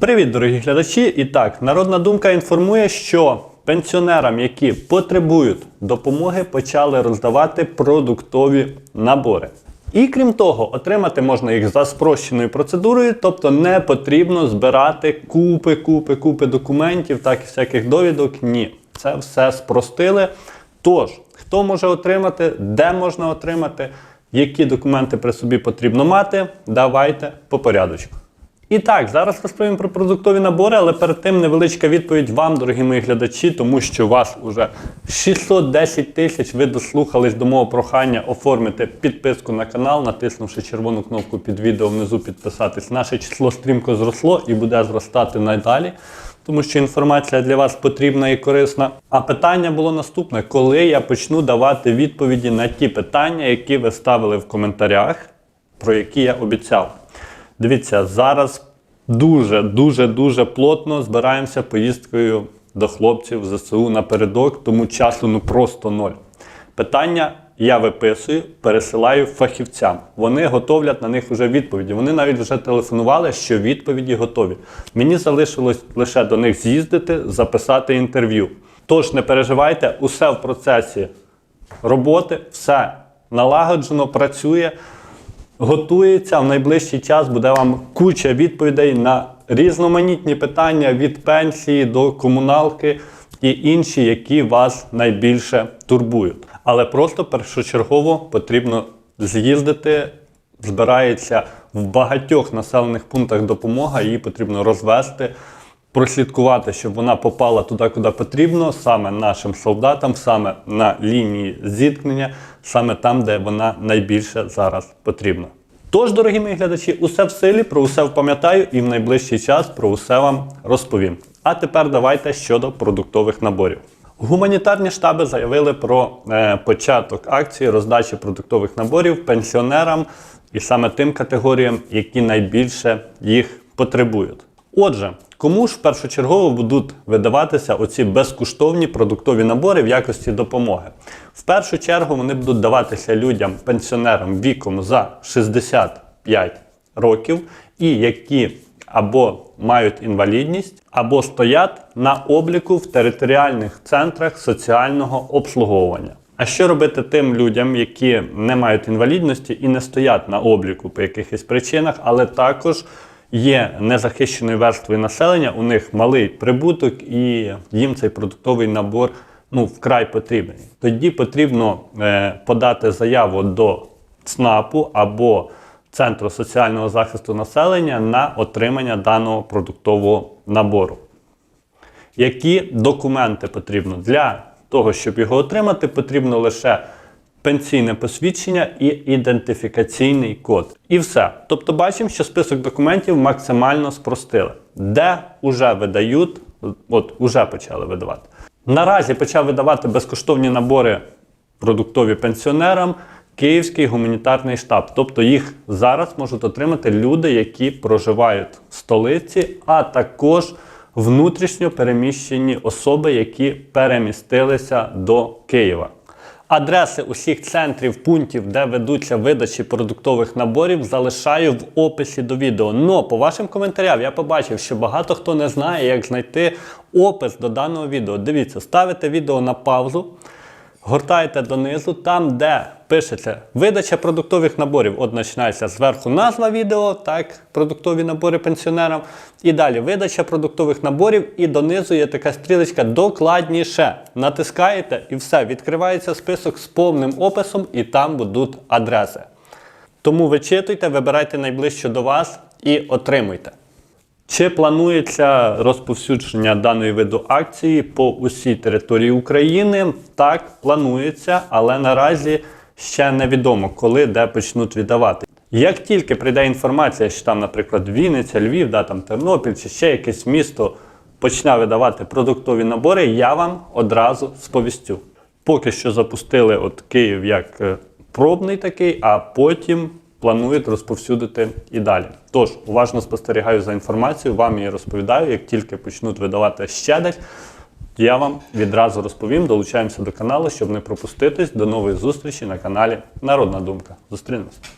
Привіт, дорогі глядачі! І так, народна думка інформує, що пенсіонерам, які потребують допомоги, почали роздавати продуктові набори. І крім того, отримати можна їх за спрощеною процедурою, тобто не потрібно збирати купи, купи, купи документів, так і всяких довідок. Ні, це все спростили. Тож, хто може отримати, де можна отримати, які документи при собі потрібно мати, давайте по порядочку. І так, зараз розповім про продуктові набори, але перед тим невеличка відповідь вам, дорогі мої глядачі, тому що вас уже 610 тисяч. Ви дослухались до мого прохання оформити підписку на канал, натиснувши червону кнопку під відео внизу підписатись. Наше число стрімко зросло і буде зростати надалі, тому що інформація для вас потрібна і корисна. А питання було наступне: коли я почну давати відповіді на ті питання, які ви ставили в коментарях, про які я обіцяв. Дивіться, зараз дуже, дуже, дуже плотно збираємося поїздкою до хлопців ЗСУ напередок, тому часу ну просто ноль. Питання я виписую, пересилаю фахівцям. Вони готовлять на них вже відповіді. Вони навіть вже телефонували, що відповіді готові. Мені залишилось лише до них з'їздити, записати інтерв'ю. Тож не переживайте, усе в процесі роботи, все налагоджено, працює готується. В найближчий час буде вам куча відповідей на різноманітні питання від пенсії до комуналки і інші, які вас найбільше турбують. Але просто першочергово потрібно з'їздити. Збирається в багатьох населених пунктах допомога, її потрібно розвести, прослідкувати, щоб вона попала туди, куди потрібно, саме нашим солдатам, саме на лінії зіткнення, саме там, де вона найбільше зараз потрібна. Тож, дорогі мої глядачі, усе в силі, про усе впам'ятаю і в найближчий час про усе вам розповім. А тепер давайте щодо продуктових наборів. Гуманітарні штаби заявили про е, початок акції роздачі продуктових наборів пенсіонерам і саме тим категоріям, які найбільше їх потребують. Отже, кому ж першочергово будуть видаватися оці безкоштовні продуктові набори в якості допомоги? В першу чергу вони будуть даватися людям, пенсіонерам віком за 65 років, і які або мають інвалідність, або стоять на обліку в територіальних центрах соціального обслуговування. А що робити тим людям, які не мають інвалідності і не стоять на обліку по якихось причинах, але також є незахищеною верствою населення, у них малий прибуток, і їм цей продуктовий набор ну, вкрай потрібен. Тоді потрібно е, подати заяву до ЦНАПу або Центру соціального захисту населення на отримання даного продуктового набору. Які документи потрібно для того, щоб його отримати, потрібно лише пенсійне посвідчення і ідентифікаційний код. І все. Тобто бачимо, що список документів максимально спростили. Де вже видають, от уже почали видавати. Наразі почав видавати безкоштовні набори продуктові пенсіонерам Київський гуманітарний штаб. Тобто їх зараз можуть отримати люди, які проживають в столиці, а також внутрішньо переміщені особи, які перемістилися до Києва. Адреси усіх центрів, пунктів, де ведуться видачі продуктових наборів, залишаю в описі до відео. Но по вашим коментарям я побачив, що багато хто не знає, як знайти опис до даного відео. Дивіться, ставите відео на паузу, гортаєте донизу, там, де пишеться видача продуктових наборів. От починається зверху назва відео, так, продуктові набори пенсіонерам. І далі видача продуктових наборів, і донизу є така стрілочка докладніше. Натискаєте і все, відкривається список з повним описом, і там будуть адреси. Тому вичитуйте, вибирайте найближче до вас і отримуйте. Чи планується розповсюдження даної виду акції по усій території України? Так, планується, але наразі ще невідомо, коли де почнуть віддавати. Як тільки прийде інформація, що там, наприклад, Вінниця, Львів, да, там Тернопіль чи ще якесь місто почне видавати продуктові набори, я вам одразу сповістю. Поки що запустили от Київ як е, пробний такий, а потім планують розповсюдити і далі. Тож, уважно спостерігаю за інформацією, вам її розповідаю. Як тільки почнуть видавати ще десь, я вам відразу розповім. Долучаємося до каналу, щоб не пропуститись. До нової зустрічі на каналі Народна Думка. Зустрінемось.